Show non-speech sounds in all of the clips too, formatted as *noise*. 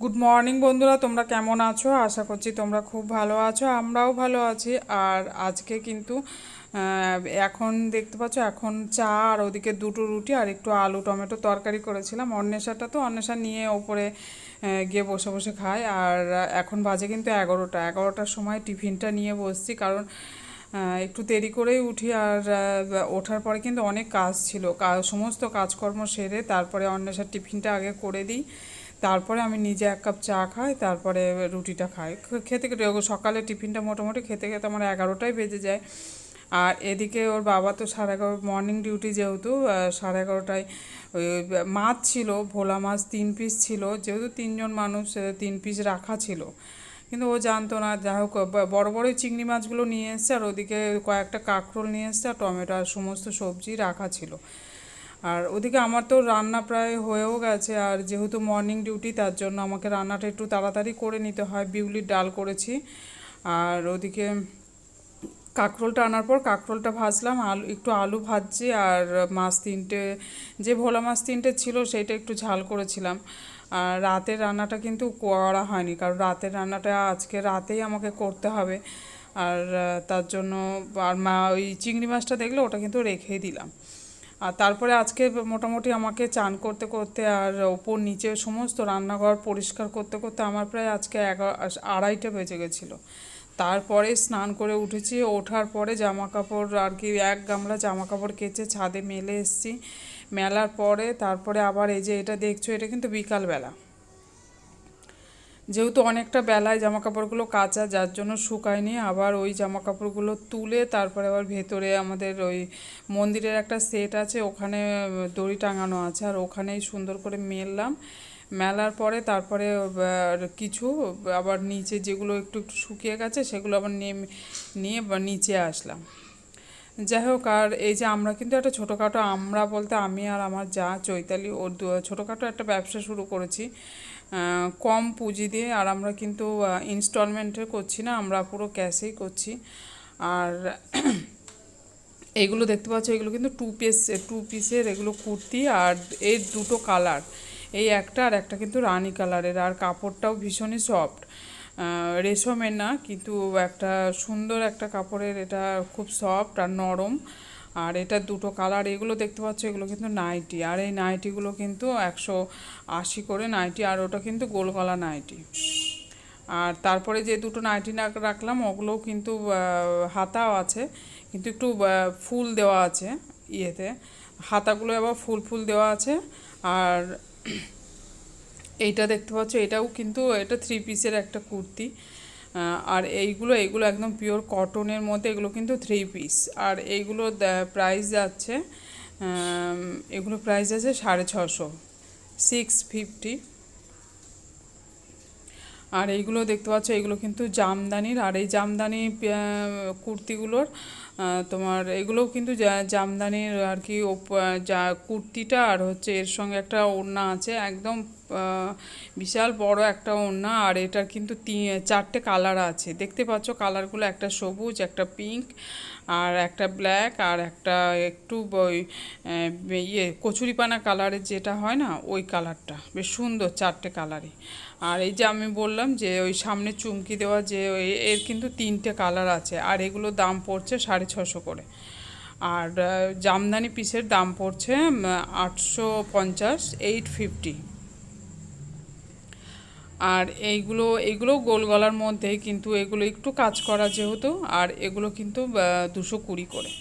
Good morning বন্ধুরা, তোমরা কেমন আছো? আশা করছি তোমরা খুব ভালো আছো, আমরাও ভালো আছি। আর আজকে কিন্তু এখন দেখতে পাচ্ছ, এখন চা আর ওদিকে দুটো রুটি আর একটু আলু টমেটো তরকারি করেছিলাম। অন্বেষাটা তো অন্বেষা নিয়ে ওপরে গিয়ে বসে বসে খায়। আর এখন বাজে কিন্তু এগারোটা। এগারোটার সময় টিফিনটা নিয়ে বসছি কারণ একটু দেরি করেই উঠি। আর ওঠার পরে কিন্তু অনেক কাজ ছিল। সমস্ত কাজকর্ম সেরে তারপরে অন্বেষার টিফিনটা আগে করে দিই। তারপরে আমি নিজে এক কাপ চা খাই, তারপরে রুটিটা খাই। খেতে খেতে সকালে টিফিনটা মোটামুটি খেতে খেতে আমার এগারোটাই বেজে যায়। আর এদিকে ওর বাবা তো সাড়ে এগারো মর্নিং ডিউটি যেহেতু সাড়ে এগারোটায় ওই মাছ ছিল, ভোলা মাছ তিন পিস ছিল, যেহেতু তিনজন মানুষ তিন পিস রাখা ছিল। কিন্তু ও জানতো না, যাই হোক বড়ো বড় বড় চিংড়ি মাছগুলো নিয়ে এসছে, আর ওদিকে কয়েকটা কাঁকরোল নিয়ে এসছে, আর টমেটো আর সমস্ত সবজি রাখা ছিল। আর ওদিকে আমার তো রান্না প্রায় হয়েও গেছে, আর যেহেতু মর্নিং ডিউটি তার জন্য আমাকে রান্নাটা একটু তাড়াতাড়ি করে নিতে হয়। বিউলির ডাল করেছি, আর ওদিকে কাঁকরোলটা আনার পর কাঁকরোলটা ভাজলাম, আলু, একটু আলু ভাজছি, আর মাছ তিনটে, যে ভোলা মাছ তিনটে ছিল সেইটা একটু ঝাল করেছিলাম। আর রাতের রান্নাটা কিন্তু করা হয়নি, কারণ রাতের রান্নাটা আজকে রাতেই আমাকে করতে হবে। আর তার জন্য, আর মা ওই চিংড়ি মাছটা দেখলে, ওটা কিন্তু রেখেই দিলাম। আর তারপরে আজকে মোটামুটি আমাকে চান করতে করতে আর ওপর নিচে সমস্ত রান্নাঘর পরিষ্কার করতে করতে আমার প্রায় আজকে এগারো আড়াইটা বেজে গেছিল। তারপরে স্নান করে উঠেছি, ওঠার পরে জামা কাপড় আর কি এক গামলা জামা কাপড় কেচে ছাদে মেলে এসছি। মেলার পরে তারপরে আবার এই যে এটা দেখছ, এটা কিন্তু বিকালবেলা। যেহেতু অনেকটা বেলায় জামা কাপড়গুলো কাঁচা, যার জন্য শুকায়নি। আবার ওই জামা কাপড়গুলো তুলে তারপরে আবার ভেতরে আমাদের ওই মন্দিরের একটা সেট আছে, ওখানে দড়ি টাঙানো আছে। আর ওখানেই সুন্দর করে মেললাম। মেলার পরে তারপরে কিছু, আবার নিচে যেগুলো একটু একটু শুকিয়ে গেছে, সেগুলো আবার নিয়ে নিয়ে নিচে আসলাম। যাই হোক আর এই যে আমরা কিন্তু একটা ছোটোখাটো, আমরা বলতে আমি আর আমার যা চৈতালি, ওর ছোটোখাটো একটা ব্যবসা শুরু করেছি। কম পুঁজি দিয়ে, আর আমরা কিন্তু ইনস্টলমেন্টে করছি না, আমরা পুরো ক্যাশেই করছি। আর *clears throat* এইগুলো দেখতে পাচ্ছ, এগুলো কিন্তু টু পিস টু পিসের এগুলো কুর্তি, আর এর দুটো কালার এই একটা আর একটা কিন্তু রানি কালারের আর কাপড়টাও ভীষণই সফট রেশমের না, কিন্তু একটা সুন্দর একটা কাপড়ের, এটা খুব সফট আর নরম। আর এটা দুটো কালার এগুলো দেখতে পাচ্ছ, এগুলো কিন্তু নাইটি। আর এই নাইটিগুলো কিন্তু একশো আশি করে নাইটি, আর ওটা কিন্তু গোল গলা নাইটি। আর তারপরে যে দুটো নাইটি রাখলাম, ওগুলোও কিন্তু হাতাও আছে, কিন্তু একটু ফুল দেওয়া আছে ইয়েতে। হাতাগুলো আবার ফুল ফুল দেওয়া আছে। আর এইটা দেখতে পাচ্ছ, এটাও কিন্তু এটা থ্রি পিসের একটা কুর্তি। আর এইগুলো এইগুলো একদম পিওর কটনের মধ্যে, এগুলো কিন্তু থ্রি পিস আর এইগুলো প্রাইস যাচ্ছে এগুলো প্রাইস আছে সাড়ে ছশো সিক্স ফিফটি আর এইগুলো দেখতে পাচ্ছ, এগুলো কিন্তু জামদানির। আর এই জামদানি কুর্তিগুলোর তোমার এগুলোও কিন্তু জামদানির আর কি যা কুর্তিটা আর হচ্ছে এর সঙ্গে একটা ওড়না আছে, একদম বিশাল বড় একটা ওড়না আর এটার কিন্তু চারটে কালার আছে। দেখতে পাচ্ছ কালারগুলো একটা সবুজ, একটা পিঙ্ক আর একটা ব্ল্যাক আর একটা একটু ওই ইয়ে কচুরিপানা কালারের যেটা হয় না, ওই কালারটা বেশ সুন্দর চারটে কালারই আর এই যে আমি বললাম যে ওই সামনে চুমকি দেওয়া যে এর কিন্তু তিনটে কালার আছে আর এগুলো দাম পড়ছে সাড়ে ছশো করে। আর জামদানি পিসের দাম পড়ছে আটশো পঞ্চাশ এইট ফিফটি আর এইগুলো এইগুলো গোল গলার মধ্যে কিন্তু এগুলো একটু কাজ করা যেহেতু, আর এগুলো কিন্তু দুশো কুড়ি করে।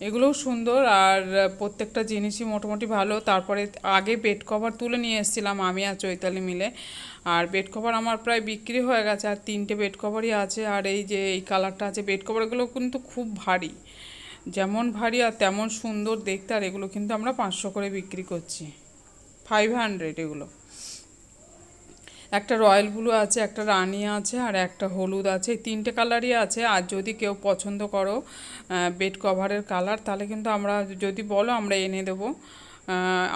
এগুলোও সুন্দর, আর প্রত্যেকটা জিনিসই মোটামুটি ভালো। তারপরে আগে বেড কভার তুলে নিয়ে এসেছিলাম আমি আর চৈতালি মিলে। আর বেড কভার আমার প্রায় বিক্রি হয়ে গেছে, আর তিনটে বেড কভারই আছে। আর এই যে, এই কালারটা আছে, বেড কভারগুলো কিন্তু খুব ভারী। যেমন ভারী আর তেমন সুন্দর দেখতে, আর এগুলো কিন্তু আমরা পাঁচশো করে বিক্রি করছি। ফাইভ হান্ড্রেড এগুলো। একটা রয়্যাল ব্লু আছে, একটা রানি আছে, আর একটা হলুদ আছে। এই তিনটে কালারই আছে। আর যদি কেউ পছন্দ করো বেড কভারের কালার তাহলে কিন্তু আমরা যদি বলো, আমরা এনে দেবো।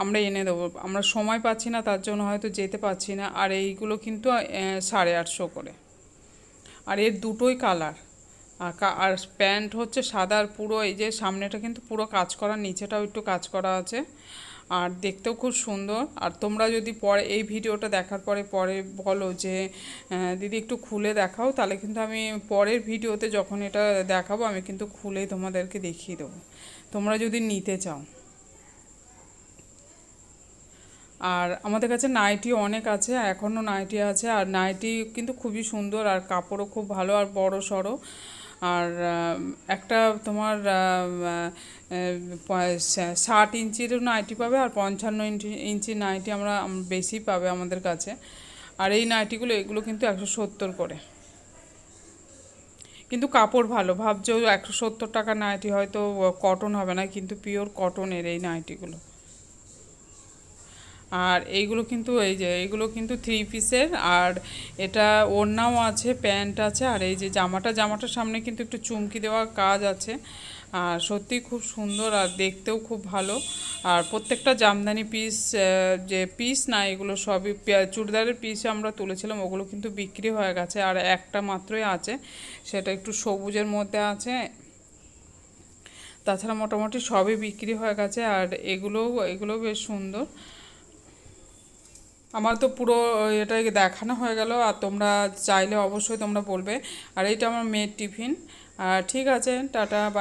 আমরা এনে দেবো। আমরা সময় পাচ্ছি না, তার জন্য হয়তো যেতে পারছি না। আর এইগুলো কিন্তু সাড়ে আটশো করে। আর এর দুটোই কালার আর আর প্যান্ট হচ্ছে সাদার পুরো এই যে সামনেটা কিন্তু পুরো কাজ করা, নিচেটাও একটু কাজ করা আছে। আর দেখতেও খুব সুন্দর। আর তোমরা যদি পরে এই ভিডিওটা দেখার পরে পরে বলো যে দিদি একটু খুলে দেখাও, তাহলে কিন্তু আমি পরের ভিডিওতে যখন এটা দেখাবো, আমি কিন্তু খুলেই তোমাদেরকে দেখিয়ে দেবো। তোমরা যদি নিতে চাও। আর আমাদের কাছে নাইটি অনেক আছে, এখনও নাইটি আছে, আর নাইটি কিন্তু খুবই সুন্দর, আর কাপড়ও খুব ভালো, আর বড় সড়ো। আর একটা তোমার ষাট ইঞ্চিরও নাইটি পাবে আর পঞ্চান্ন ইঞ্চি ইঞ্চি নাইটি আমরা বেশি পাবে আমাদের কাছে। আর এই নাইটিগুলো, এগুলো কিন্তু একশো সত্তর করে। কিন্তু কাপড় ভালো, ভাবছ একশো সত্তর টাকা নাইটি হয়তো কটন হবে না, কিন্তু পিওর কটনের এই নাইটিগুলো। আর এইগুলো কিন্তু এই যে, এইগুলো কিন্তু থ্রি পিসের আর এটা ওড়নাও আছে, প্যান্ট আছে, আর এই যে জামাটা, জামাটার সামনে কিন্তু একটু চুমকি দেওয়া কাজ আছে। আর সত্যিই খুব সুন্দর আর দেখতেও খুব ভালো। আর প্রত্যেকটা জামদানি পিস যে পিস না, এগুলো সবই চুড়িদারের পিস আমরা তুলেছিলাম, ওগুলো কিন্তু বিক্রি হয়ে গেছে। আর একটা মাত্রই আছে, সেটা একটু সবুজের মধ্যে আছে। তাছাড়া মোটামুটি সবই বিক্রি হয়ে গেছে, আর এগুলোও এগুলোও বেশ সুন্দর। আমার তো পুরো, এটাই দেখানো হয়ে গেল, আর তোমরা চাইলে অবশ্যই তোমরা বলবে। আর এইটা আমার মেয়ের টিফিন। আর ঠিক আছে, টাটা বাই